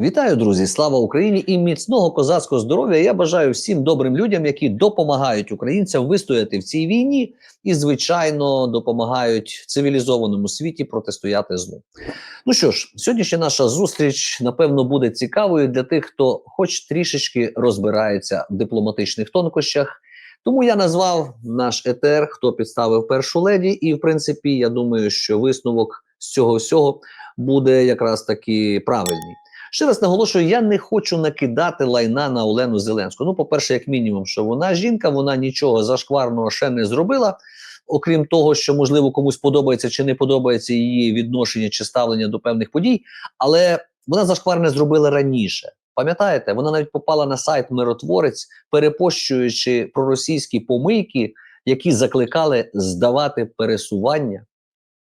Вітаю, друзі! Слава Україні і міцного козацького здоров'я. Я бажаю всім добрим людям, які допомагають українцям вистояти в цій війні і, звичайно, допомагають цивілізованому світі протистояти злу. Ну що ж, сьогоднішня наша зустріч напевно буде цікавою для тих, хто хоч трішечки розбирається в дипломатичних тонкощах. Тому я назвав наш етер, хто підставив першу леді, і в принципі, я думаю, що висновок з цього всього буде якраз таки правильний. Ще раз наголошую, я не хочу накидати лайна на Олену Зеленську. Ну, по-перше, як мінімум, що вона жінка, вона нічого зашкварного ще не зробила. Окрім того, що можливо комусь подобається чи не подобається її відношення чи ставлення до певних подій, але вона зашкварне зробила раніше. Пам'ятаєте, вона навіть попала на сайт Миротворець, перепощуючи проросійські помийки, які закликали здавати пересування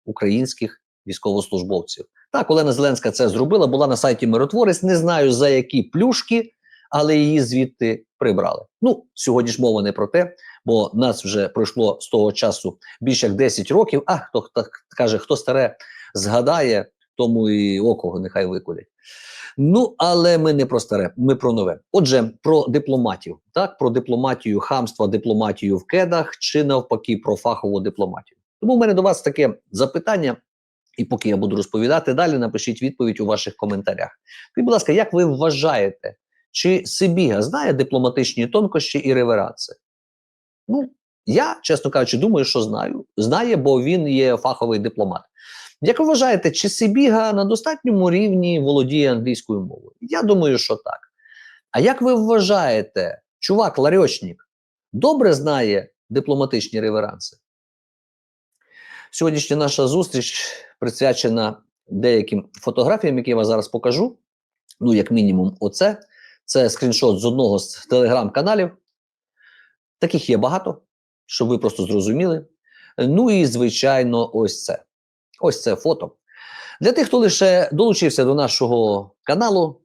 українських військовослужбовців. Так, Олена Зеленська це зробила, була на сайті Миротворець. Не знаю за які плюшки, але її звідти прибрали. Ну, сьогодні ж мова не про те, бо нас вже пройшло з того часу більше як 10 років. А хто так каже, хто старе згадає, тому і окого нехай викулять. Ну, але ми не про старе, ми про нове. Отже, про дипломатів, так, про дипломатію хамства, дипломатію в кедах чи навпаки про фахову дипломатію. Тому в мене до вас таке запитання. І поки я буду розповідати далі, напишіть відповідь у ваших коментарях. Скажіть, будь ласка, як ви вважаєте, чи Сибіга знає дипломатичні тонкощі і реверанси? Ну, я, чесно кажучи, думаю, що знаю. Знає, бо він є фаховий дипломат. Як ви вважаєте, чи Сибіга на достатньому рівні володіє англійською мовою? Я думаю, що так. А як ви вважаєте, чувак Ларьочник добре знає дипломатичні реверанси? Сьогоднішня наша зустріч присвячена деяким фотографіям, які я вам зараз покажу. Ну, як мінімум, оце. Це скріншот з одного з телеграм-каналів. Таких є багато, щоб ви просто зрозуміли. Ну і, звичайно, ось це. Ось це фото. Для тих, хто лише долучився до нашого каналу,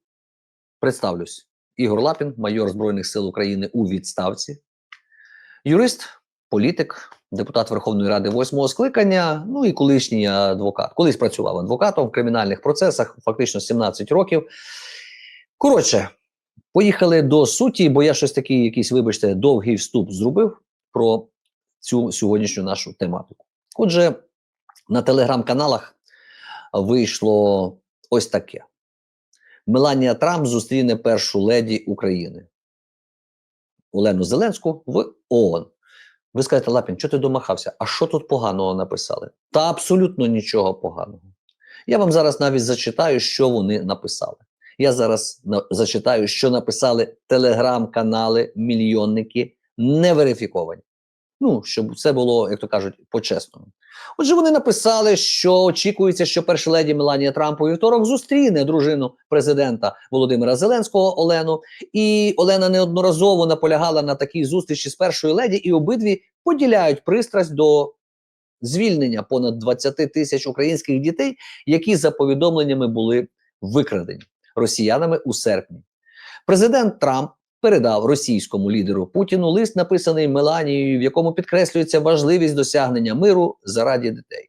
представлюсь: Ігор Лапін, майор Збройних сил України у відставці, юрист, політик, депутат Верховної Ради восьмого скликання, ну і колишній адвокат. Колись працював адвокатом в кримінальних процесах, фактично 17 років. Коротше, поїхали до суті, бо я щось такий, якийсь, вибачте, довгий вступ зробив про цю сьогоднішню нашу тематику. Отже, на телеграм-каналах вийшло ось таке: Меланія Трамп зустріне першу леді України Олену Зеленську в ООН. Ви скажете, Лапін, що ти домахався? А що тут поганого написали? Та абсолютно нічого поганого. Я вам зараз навіть зачитаю, що вони написали. Я зараз зачитаю, що написали телеграм-канали, мільйонники не верифіковані. Ну, щоб це було, як то кажуть, по-чесному. Отже, вони написали, що очікується, що перша леді Меланія Трамп у вівторок зустріне дружину президента Володимира Зеленського Олену. І Олена неодноразово наполягала на такій зустрічі з першою леді, і обидві поділяють пристрасть до звільнення понад 20 тисяч українських дітей, які за повідомленнями були викрадені росіянами у серпні. Президент Трамп передав російському лідеру Путіну лист, написаний Меланією, в якому підкреслюється важливість досягнення миру заради дітей.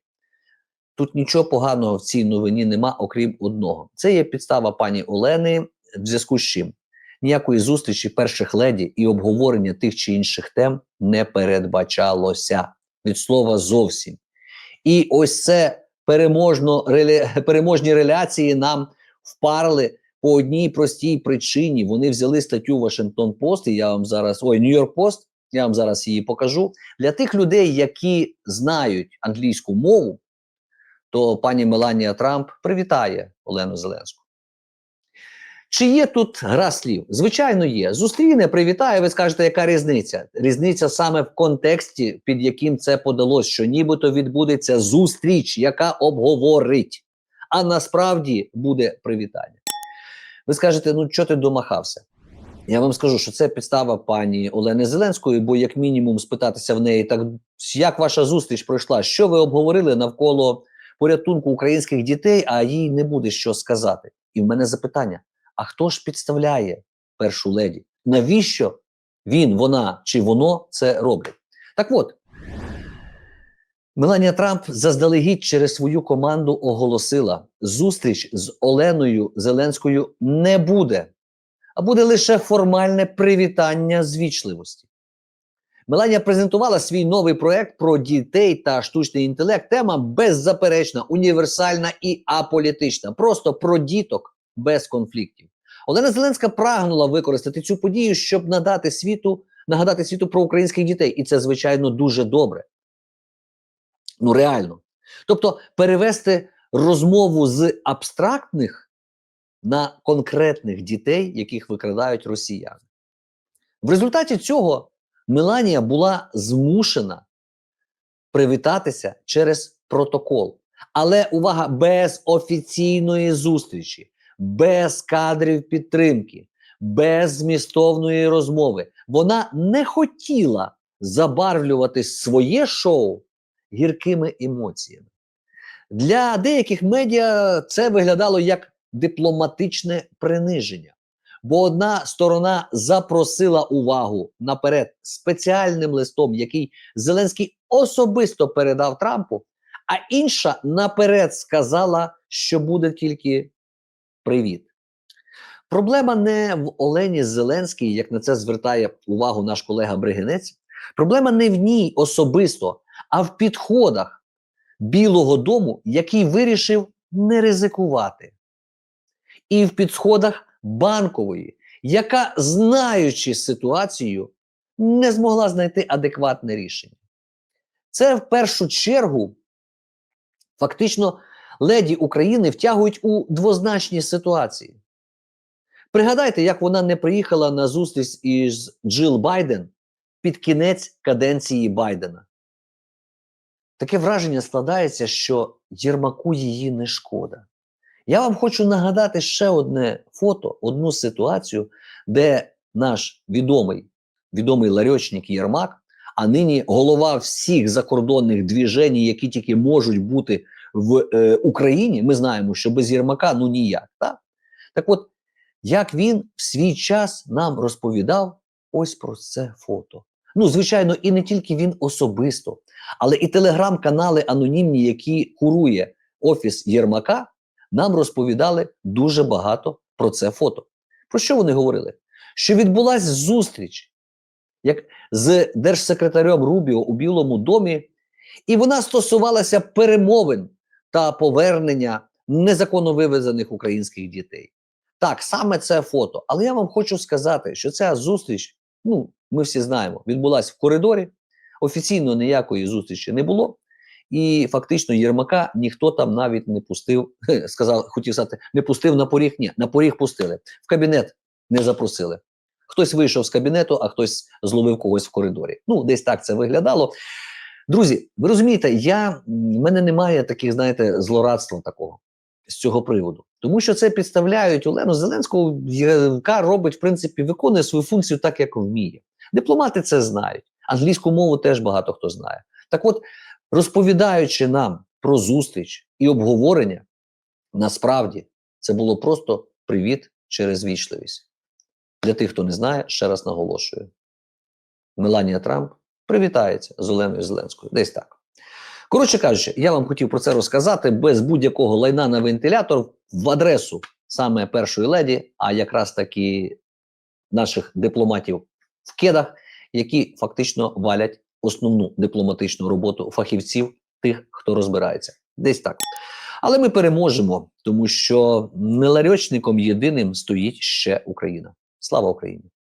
Тут нічого поганого в цій новині нема, окрім одного. Це є підстава пані Олени, в зв'язку з чим ніякої зустрічі перших леді і обговорення тих чи інших тем не передбачалося від слова зовсім. І ось це переможно, переможні реляції нам впарили по одній простій причині вони взяли статтю Вашингтон Пост, і я вам зараз ой, Нью-Йорк Пост, я вам зараз її покажу. Для тих людей, які знають англійську мову, то пані Меланія Трамп привітає Олену Зеленську. Чи є тут гра слів? Звичайно, є. Зустріне, привітає, ви скажете, яка різниця? Різниця саме в контексті, під яким це подалось, що нібито відбудеться зустріч, яка обговорить. А насправді буде привітання. Ви скажете, ну що ти домахався? Я вам скажу, що це підстава пані Олени Зеленської, бо як мінімум спитатися в неї, так як ваша зустріч пройшла? Що ви обговорили навколо порятунку українських дітей, а їй не буде що сказати? І в мене запитання: а хто ж підставляє першу леді? Навіщо він, вона чи воно це роблять? Так от Меланія Трамп заздалегідь через свою команду оголосила: зустріч з Оленою Зеленською не буде, а буде лише формальне привітання з вічливості. Меланія презентувала свій новий проект про дітей та штучний інтелект. Тема беззаперечна, універсальна і аполітична. Просто про діток без конфліктів. Олена Зеленська прагнула використати цю подію, щоб надати світу, нагадати світу про українських дітей. І це, звичайно, дуже добре. Ну, реально. Тобто, перевести розмову з абстрактних на конкретних дітей, яких викрадають росіяни. В результаті цього Меланія була змушена привітатися через протокол. Але увага, без офіційної зустрічі, без кадрів підтримки, без змістовної розмови. Вона не хотіла забарвлювати своє шоу гіркими емоціями. Для деяких медіа це виглядало як дипломатичне приниження. Бо одна сторона запросила увагу наперед спеціальним листом, який Зеленський особисто передав Трампу, а інша наперед сказала, що буде тільки привіт. Проблема не в Олені Зеленській, як на це звертає увагу наш колега Бригинець. Проблема не в ній особисто, а в підходах Білого Дому, який вирішив не ризикувати. І в підходах банкової, яка, знаючи ситуацію, не змогла знайти адекватне рішення. Це в першу чергу фактично леді України втягують у двозначні ситуації. Пригадайте, як вона не приїхала на зустріч із Джил Байден під кінець каденції Байдена. Таке враження складається, що Єрмаку її не шкода. Я вам хочу нагадати ще одне фото, одну ситуацію, де наш відомий відомий ларьочник Єрмак, а нині голова всіх закордонних двіжень, які тільки можуть бути в е, Україні. Ми знаємо, що без Єрмака ну ніяк. Так? так от, як він в свій час нам розповідав ось про це фото. Ну, звичайно, і не тільки він особисто, але і телеграм-канали анонімні, які курує офіс Єрмака нам розповідали дуже багато про це фото. Про що вони говорили? Що відбулася зустріч як з держсекретарем Рубіо у Білому домі, і вона стосувалася перемовин та повернення незаконно вивезених українських дітей. Так, саме це фото. Але я вам хочу сказати, що ця зустріч, ну, ми всі знаємо, відбулася в коридорі. Офіційно ніякої зустрічі не було. І фактично Єрмака ніхто там навіть не пустив, сказав, хотів сказати, не пустив на поріг. Ні, на поріг пустили. В кабінет не запросили. Хтось вийшов з кабінету, а хтось зловив когось в коридорі. Ну, десь так це виглядало. Друзі, ви розумієте, я, в мене немає таких, знаєте, злорадства такого з цього приводу. Тому що це підставляють Олену Зеленську, яка робить, в принципі, виконує свою функцію так, як вміє. Дипломати це знають. Англійську мову теж багато хто знає. Так от, розповідаючи нам про зустріч і обговорення, насправді це було просто привіт через вічливість. Для тих, хто не знає, ще раз наголошую: Меланія Трамп привітається з Оленою Зеленською. Десь так. Коротше кажучи, я вам хотів про це розказати без будь-якого лайна на вентилятор в адресу саме першої леді, а якраз таки наших дипломатів в кедах, які фактично валять основну дипломатичну роботу фахівців, тих, хто розбирається. Десь так. Але ми переможемо, тому що не ларьочником єдиним стоїть ще Україна. Слава Україні!